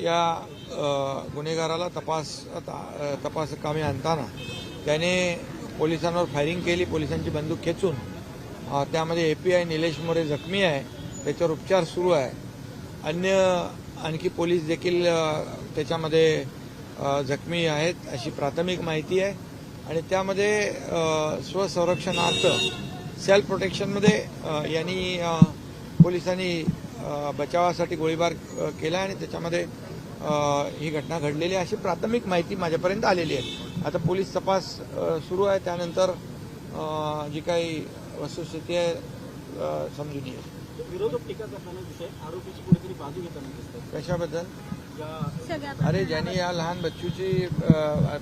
या गुन्हेगाराला तपास तपास कामी आणताना त्याने पोलिसांवर फायरिंग केली पोलिसांची बंदूक खेचून. त्यामध्ये A P I Nilesh More जखमी आहे त्याच्यावर उपचार सुरू आहे. अन्य आणखी पोलीस देखील त्याच्यामध्ये जखमी आहेत अशी प्राथमिक माहिती आहे. आणि त्यामध्ये स्वसंरक्षणार्थ सेल्फ प्रोटेक्शनमध्ये यांनी पोलिसांनी बचावासाठी गोळीबार केला आणि त्याच्यामध्ये ही घटना घडलेली आहे अशी प्राथमिक माहिती माझ्यापर्यंत आलेली आहे. आता पोलीस तपास सुरू आहे. त्यानंतर जी काही वस्तुस्थिती आहे समजून येईल. विरोधक टीका करताना विषय आरोपीची कुठेतरी बाजू घेताना दिसतात कशाबद्दल? अरे ज्यांनी या लहान बच्चूची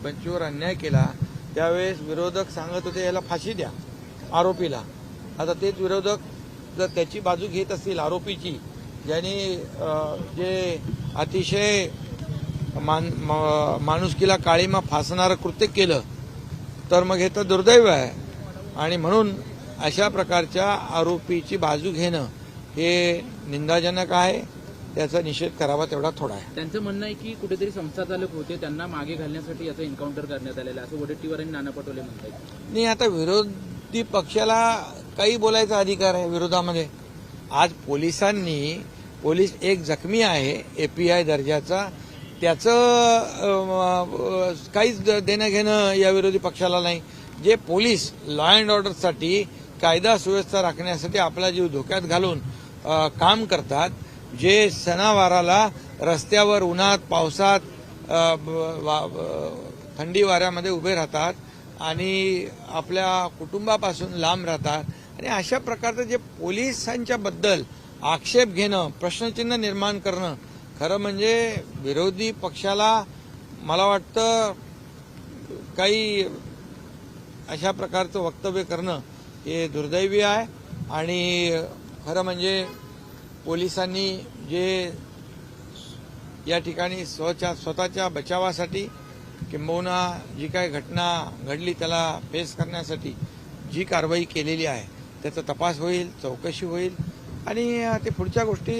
बच्चूवर अन्याय केला त्यावेळेस विरोधक सांगत होते याला फाशी द्या आरोपीला. आता तेच विरोधक जर त्याची बाजू घेत असतील आरोपीची ज्यांनी जे अतिशय मान माणुसकीला काळीमा फासणारं कृत्य केलं तर मग हे तर दुर्दैव आहे. आणि म्हणून अशा प्रकारच्या आरोपीची बाजू घेणं हे निंदाजनक आहे. त्याचा निषेध करावा तेवढा थोडा आहे. त्यांचं म्हणणं आहे की कुठेतरी संस्था चालक होते त्यांना मागे घालण्यासाठी याचं एन्काउंटर करण्यात आलेलं आहे. असं वडेट्टीवार आणि नाना पटोले म्हणतात नाही आता विरोधी पक्षाला काही बोलायचा अधिकार आहे विरोधामध्ये? आज पोलिसांनी पोलीस एक जखमी आहे एपीआय दर्जाचा. त्याचं काहीच देणं घेणं या विरोधी पक्षाला नाही. जे पोलीस लॉ अँड ऑर्डरसाठी कायदा सुव्यवस्था राखण्यासाठी आपला जीव धोक्यात घालून काम करतात जे सणावाराला रस्त्यावर उन्हात पावसात वा- थंडी वाऱ्यामध्ये उभे राहतात आणि आपल्या कुटुंबापासून लांब राहतात आणि अशा प्रकारचं जे पोलिसांच्या बद्दल आक्षेप घेणं प्रश्नचिन्ह निर्माण करणं खरं म्हणजे विरोधी पक्षाला मला वाटतं काही अशा प्रकारचं वक्तव्य करणं हे दुर्दैवी आहे. आणि खरं म्हणजे पोलिसांनी जे या ठिकाणी स्वच्या स्वतःच्या बचावासाठी किंबहुना जी काही घटना घडली त्याला फेस करण्यासाठी जी कारवाई केलेली आहे त्याचा तपास होईल चौकशी होईल आणि ते पुढच्या गोष्टी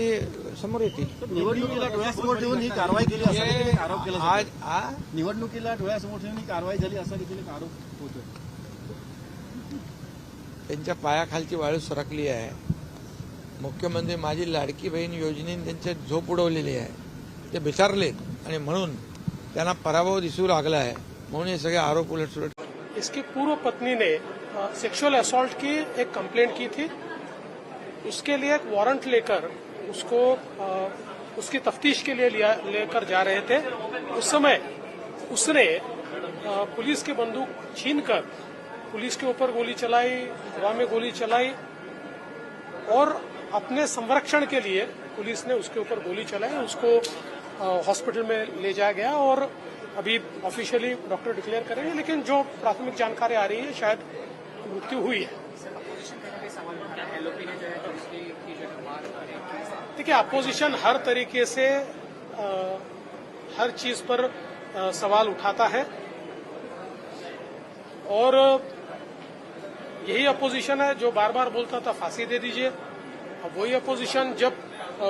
समोर येतील. निवडणुकीला डोळ्यासमोर ठेवून ही कारवाई केली असा आरोप केला आज निवडणुकीला डोळ्यासमोर ठेवून ही कारवाई झाली असा देखील एक आरोप होतो त्यांच्या पायाखालची वाळू सरकली आहे. मुख्यमंत्री माझी लाडकी बहीण योजनेने त्यांच्या झोप उडवलेली आहे. ते बिचारलेत आणि म्हणून त्यांना पराभव दिसू लागला आहे. म्हणून हे सगळे आरोप उलटसुलट इसकी पूर्व पत्नी ने सेक्सुअल असॉल्ट की एक कंप्लेंट की थी। उसके लिए एक वारंट लेकर उसको अ, उसकी तफ्तीश के लिए लेकर जा रहे थे। उस समय उसने अ, पुलिस की बंदूक छीनकर पुलिस के ऊपर गोली चलाई हवा में गोली चलाई और अपने संरक्षण के लिए पुलिस ने उसके ऊपर गोली चलाई उसको हॉस्पिटल में ले जाया गया और अभी ऑफिशियली डॉक्टर डिक्लेयर करेंगे लेकिन जो प्राथमिक जानकारी आ रही है शायद मृत्यु हुई है। देखिए अपोजिशन हर तरीके से अ, हर चीज़ पर अ, सवाल उठाता है। और यही अपोजिशन है जो बार बार बोलता था फांसी दे दीजिए। अब वही अपोजिशन जब